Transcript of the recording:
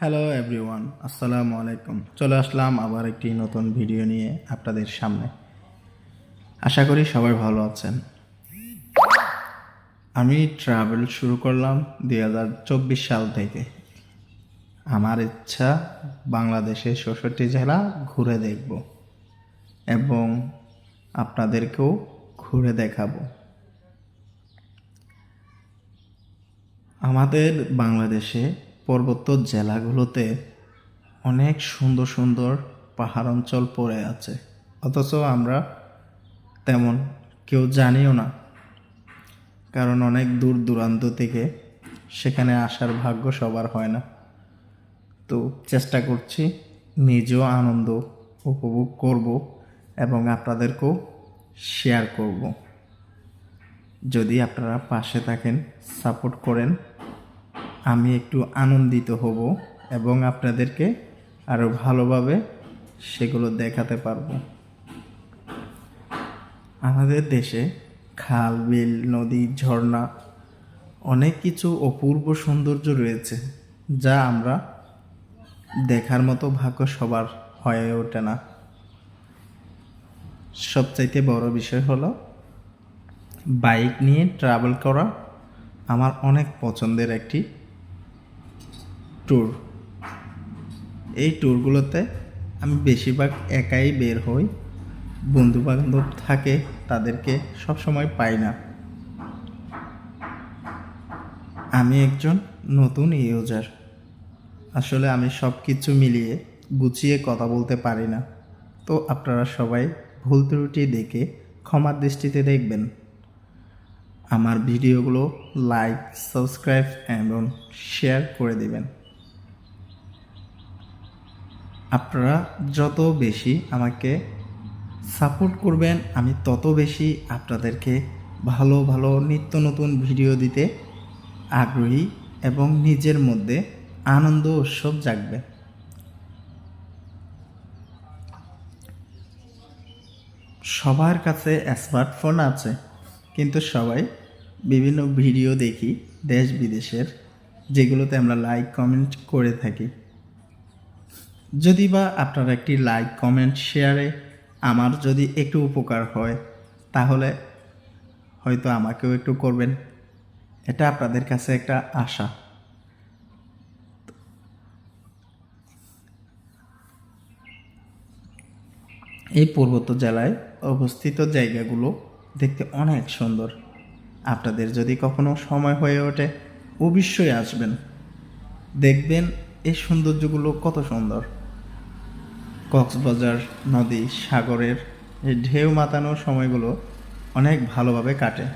Hello everyone আসসালামু আলাইকুম চলে আসলাম আবার একটি নতুন ভিডিও নিয়ে আপনাদের সামনে। আশা করি সবাই ভালো আছেন। আমি ট্রাভেল শুরু করলাম দুই হাজার চব্বিশ সাল থেকে। আমার ইচ্ছা বাংলাদেশের ষষ্ঠটি জেলা ঘুরে দেখব এবং আপনাদেরকেও ঘুরে দেখাবো। আমাদের বাংলাদেশে পর্বত্য জেলাগুলোতে অনেক সুন্দর সুন্দর পাহাড় অঞ্চল পড়ে আছে। অথচ আমরা তেমন কেউ জানিও না। কারণ অনেক দূর দূরান্ত থেকে সেখানে আসার ভাগ্য সবার হয় না। তো চেষ্টা করছি নিজেও আনন্দ উপভোগ করব এবং আপনাদেরকেও শেয়ার করব। যদি আপনারা পাশে থাকেন সাপোর্ট করেন আমি একটু আনন্দিত হব এবং আপনাদেরকে আরও ভালোভাবে সেগুলো দেখাতে পারব। আমাদের দেশে খাল, বিল, নদী, ঝর্ণা অনেক কিছু অপূর্ব সৌন্দর্য রয়েছে, যা আমরা দেখার মতো ভাগ্য সবার হয়ে ওঠে না। সবচাইতে বড় বিষয় হলো, বাইক নিয়ে ট্রাভেল করা আমার অনেক পছন্দের একটি ট্যুর এই ট্যুরগুলোতে আমি বেশিরভাগ একাই বের হই। বন্ধু বান্ধব থাকে, তাদেরকে সবসময় পাই না। আমি একজন নতুন ইউজার আসলে আমি সব কিছু মিলিয়ে গুছিয়ে কথা বলতে পারি না। তো আপনারা সবাই ভুল ত্রুটি দেখে ক্ষমার দৃষ্টিতে দেখবেন। আমার ভিডিওগুলো লাইক সাবস্ক্রাইব এবং শেয়ার করে দিবেন। আপনারা যত বেশি আমাকে সাপোর্ট করবেন, আমি তত বেশি আপনাদেরকে ভালো ভালো নিত্য নতুন ভিডিও দিতে আগ্রহী এবং নিজের মধ্যে আনন্দ উৎসব জাগবে। সবার কাছে স্মার্টফোন আছে, কিন্তু সবাই বিভিন্ন ভিডিও দেখি দেশ বিদেশের যেগুলোতে আমরা লাইক কমেন্ট করে থাকি। যদি বা আপনার একটি লাইক কমেন্ট শেয়ারে আমার যদি একটু উপকার হয়, তাহলে হয়তো আমাকেও একটু করবেন। এটা আপনাদের কাছে একটা আশা। এই পর্বত জেলায় অবস্থিত জায়গাগুলো দেখতে অনেক সুন্দর। আপনাদের যদি কখনো সময় হয়ে ওঠে, অবশ্যই আসবেন। দেখবেন এই সৌন্দর্যগুলো কত সুন্দর। কক্সবাজার নদী সাগরের এই ঢেউ মাতানোর সময়গুলো অনেক ভালোভাবে কাটে।